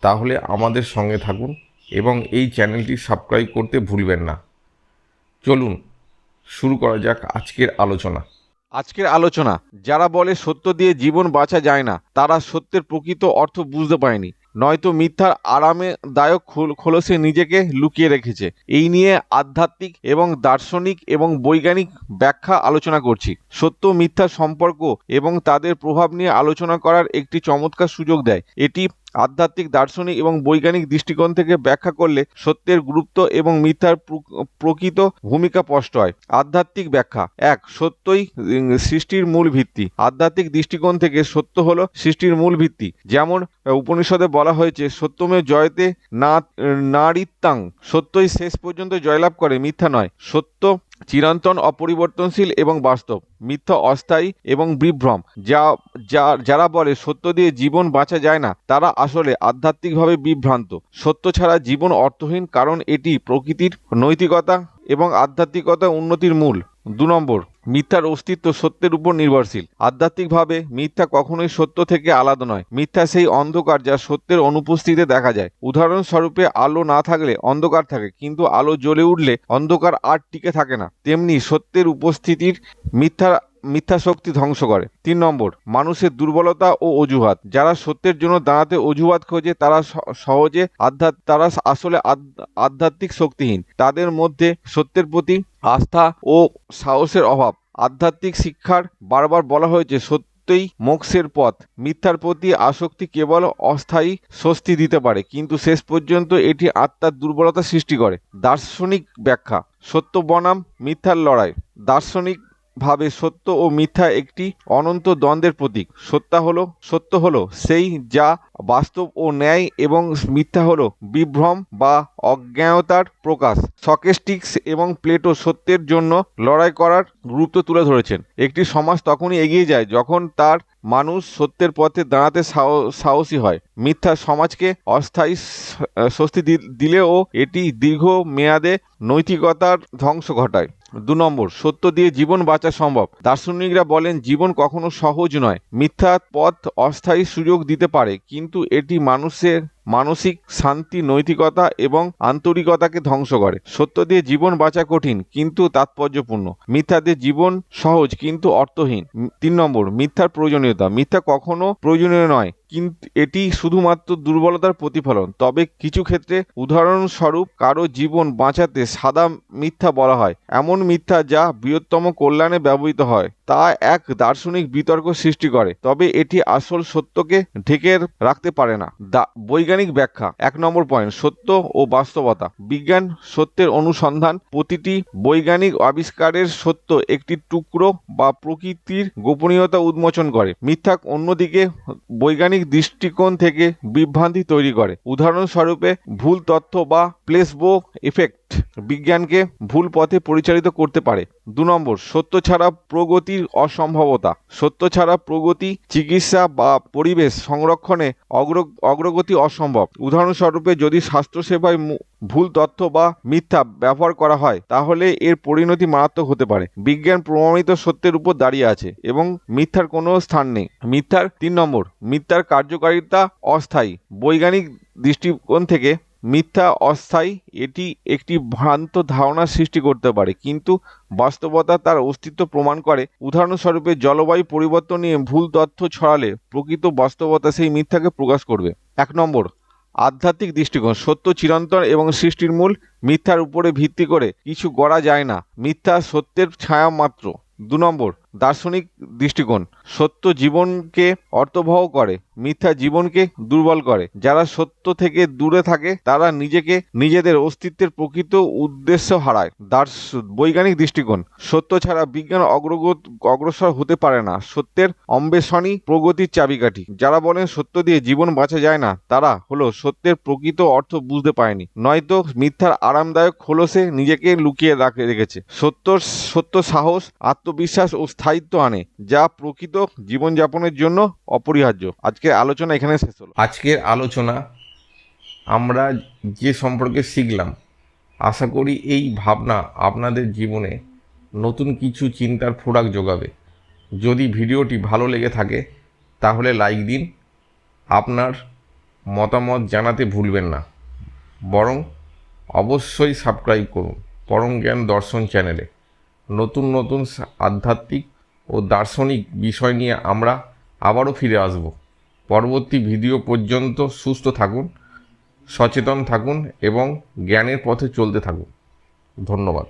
তাহলে আমাদের সঙ্গে থাকুন এবং এই চ্যানেলটি সাবস্ক্রাইব করতে ভুলবেন না। চলুন, শুরু করা যাক আজকের আলোচনা। আজকের আলোচনা, যারা বলে সত্য দিয়ে জীবন বাঁচা যায় না, তারা সত্যের প্রকৃত অর্থ বুঝতে পারেনি। নয়তো মিথ্যার আরামে দায়ক খোল- খোলসে নিজেকে লুকিয়ে রেখেছে। এই নিয়ে আধ্যাত্মিক এবং দার্শনিক এবং বৈজ্ঞানিক ব্যাখ্যা আলোচনা করছি। সত্য মিথ্যা সম্পর্ক এবং তাদের প্রভাব নিয়ে আলোচনা করার একটি চমৎকার সুযোগ দেয়। এটি আধ্যাত্মিক, দার্শনিক এবং বৈজ্ঞানিক দৃষ্টিকোণ থেকে ব্যাখ্যা করলে সত্যের গুরুত্ব এবং মিথ্যার প্রকৃত ভূমিকা স্পষ্ট হয়। আধ্যাত্মিক ব্যাখ্যা। এক, সত্যই সৃষ্টির মূল ভিত্তি। আধ্যাত্মিক দৃষ্টিকোণ থেকে সত্য হলো সৃষ্টির মূল ভিত্তি। যেমন উপনিষদে বলা হয়েছে, সত্যমে জয়তে না নারীত্যাং সত্যই শেষ পর্যন্ত জয়লাভ করে, মিথ্যা নয়। সত্য চিরন্তন, অপরিবর্তনশীল এবং বাস্তব, মিথ্যা, অস্থায়ী এবং বিভ্রম। যা, যা- যারা বলে সত্য দিয়ে জীবন বাঁচা যায় না, তারা আসলে আধ্যাত্মিকভাবে বিভ্রান্ত। সত্য ছাড়া জীবন অর্থহীন, কারণ এটি প্রকৃতির নৈতিকতা এবং আধ্যাত্মিকতা উন্নতির মূল। দু নম্বর মিথ্যার অস্তিত্ব সত্যের উপর নির্ভরশীল। আধ্যাত্মিকভাবে মিথ্যা কখনোই সত্য থেকে আলাদা নয়। মিথ্যা সেই অন্ধকার যা সত্যের অনুপস্থিতিতে দেখা যায়। উদাহরণস্বরূপে, আলো না থাকলে অন্ধকার থাকে, কিন্তু আলো জ্বলে উঠলে অন্ধকার আর টিকে থাকে না। তেমনি সত্যের উপস্থিতির মিথ্যা মিথ্যা শক্তি ধ্বংস করে। তিন নম্বর, মানুষের দুর্বলতা ও অজুহাত। যারা সত্যের জন্য দাঁড়াতে অজুহাত খোঁজে, তারা সহজে আধ্যাত্ম তারা আসলে আধ্যাত্মিক শক্তিহীন। তাদের মধ্যে সত্যের প্রতি আস্থা ও সাহসের অভাব। আধ্যাত্মিক শিক্ষার বারবার বলা হয়েছে, সত্যই মোক্ষের পথ। মিথ্যার প্রতি আসক্তি কেবল অস্থায়ী স্বস্তি দিতে পারে, কিন্তু শেষ পর্যন্ত এটি আত্মার দুর্বলতা সৃষ্টি করে। দার্শনিক ব্যাখ্যা, সত্য বনাম মিথ্যার লড়াই। দার্শনিক ভাবে সত্য ও মিথ্যা একটি অনন্ত দ্বন্দ্বের প্রতীক। সত্য হলো সত্য হলো সেই যা বাস্তব ও ন্যায় এবং মিথ্যা হলো বিভ্রম বা অজ্ঞানতার প্রকাশ। সকেস্টিক্স এবং প্লেটো সত্যের জন্য লড়াই করার গুরুত্ব তুলে ধরেছেন। একটি সমাজ তখনই এগিয়ে যায় যখন তার মানুষ সত্যের পথে দাঁড়াতে সাহ- সাহসী হয়। মিথ্যা সমাজকে অস্থায়ী স্বস্তি দিলেও এটি দীর্ঘ মেয়াদে নৈতিকতার ধ্বংস ঘটায়। দু নম্বর, সত্য দিয়ে জীবন বাঁচা সম্ভব। দার্শনিকরা বলেন, জীবন কখনো সহজ নয়। মিথ্যা পথ অস্থায়ী সুযোগ দিতে পারে, কিন্তু এটি মানুষের মানসিক শান্তি, নৈতিকতা এবং আন্তরিকতাকে ধ্বংস করে। সত্য দিয়ে জীবন বাঁচা কঠিন, কিন্তু তাৎপর্যপূর্ণ। মিথ্যা দিয়ে জীবন সহজ, কিন্তু অর্থহীন। তিন নম্বর, মিথ্যার প্রয়োজনীয়তা। মিথ্যা কখনো প্রয়োজনীয় নয়। কিন্তু এটি শুধুমাত্র দুর্বলতার প্রতিফলন। তবে কিছু ক্ষেত্রে উদাহরণস্বরূপ কারও জীবন বাঁচাতে সাদা মিথ্যা বলা হয়। এমন মিথ্যা যা বৃহত্তম কল্যাণে ব্যবহৃত হয়, তা এক দার্শনিক বিতর্ক সৃষ্টি করে। তবে এটি আসল সত্যকে ঢেকে রাখতে পারে না। বৈজ্ঞানিক ব্যাখ্যা, এক নম্বর পয়েন্ট, সত্য ও বাস্তবতা। বিজ্ঞান সত্যের অনুসন্ধান, প্রতিটি বৈজ্ঞানিক আবিষ্কারের সত্য একটি টুকরো বা প্রকৃতির গোপনীয়তা উন্মোচন করে। মিথ্যা অন্যদিকে বৈজ্ঞানিক দৃষ্টিকোণ থেকে বিভ্রান্তি তৈরি করে। উদাহরণস্বরূপে ভুল তথ্য বা প্লেসবো এফেক্ট বিজ্ঞানকে ভুল পথে পরিচালিত করতে পারে। দু নম্বর, সত্য ছাড়া প্রগতির অসম্ভবতা। সত্য ছাড়া প্রগতি, চিকিৎসা বা পরিবেশ সংরক্ষণে অগ্র, অগ্রগতি অসম্ভব। উদাহরণস্বরূপে যদি স্বাস্থ্যসেবায় ভুল তথ্য বা মিথ্যা ব্যবহার করা হয়, তাহলে এর পরিণতি মারাত্মক হতে পারে। বিজ্ঞান প্রমাণিত সত্যের উপর দাঁড়িয়ে আছে এবং মিথ্যার কোনো স্থান নেই। মিথ্যার তিন নম্বর, মিথ্যার কার্যকারিতা অস্থায়ী। বৈজ্ঞানিক দৃষ্টিকোণ থেকে মিথ্যা, অস্থায়ী, এটি একটি ভ্রান্ত ধারণা সৃষ্টি করতে পারে। কিন্তু বাস্তবতা তার অস্তিত্ব প্রমাণ করে। উদাহরণস্বরূপে, জলবায়ু পরিবর্তন নিয়ে ভুল তথ্য ছড়ালে প্রকৃত বাস্তবতা সেই মিথ্যাকে প্রকাশ করবে। এক নম্বর, আধ্যাত্মিক দৃষ্টিকোণ। সত্য চিরন্তন এবং সৃষ্টির মূল মিথ্যার উপরে ভিত্তি করে কিছু গড়া যায় না। মিথ্যা সত্যের ছায়া মাত্র। দু নম্বর দার্শনিক দৃষ্টিকোণ। সত্য জীবনকে অর্থবহ করে, মিথ্যা জীবনকে দুর্বল করে। যারা সত্য থেকে দূরে থাকে, তারা নিজেকে নিজেদের অস্তিত্বের প্রকৃত উদ্দেশ্য হারায়। দার্শ, বৈজ্ঞানিক দৃষ্টিকোণ। সত্য ছাড়া বিজ্ঞান অগ্রগত, অগ্রসর হতে পারে না। সত্যের অন্বেষণই প্রগতির চাবিকাঠি। যারা বলেন সত্য দিয়ে জীবন বাঁচা যায় না, তারা হলো সত্যের প্রকৃত অর্থ বুঝতে পারেনি। নয়তো মিথ্যার আরামদায়ক খোলসে নিজেকে লুকিয়ে রাখে, রেখেছে। সত্য সত্য সাহস, আত্মবিশ্বাস ও স্থায়িত্ব আনে, যা প্রকৃত জীবনযাপনের জন্য অপরিহার্য। আজকে আলোচনা এখানে শেষ হলো। আজকের আলোচনা আমরা যে সম্পর্কে শিখলাম, আশা করি এই ভাবনা আপনাদের জীবনে নতুন কিছু চিন্তার ফোরাক যোগাবে। যদি ভিডিওটি ভালো লেগে থাকে, তাহলে লাইক দিন। আপনার মতামত জানাতে ভুলবেন না। বরং অবশ্যই সাবস্ক্রাইব করুন, পরম জ্ঞান দর্শন চ্যানেলে। নতুন নতুন আধ্যাত্মিক ও দার্শনিক বিষয় নিয়ে আমরা আবারও ফিরে আসব। পরবর্তী ভিডিও পর্যন্ত সুস্থ থাকুন, সচেতন থাকুন এবং জ্ঞানের পথে চলতে থাকুন। ধন্যবাদ।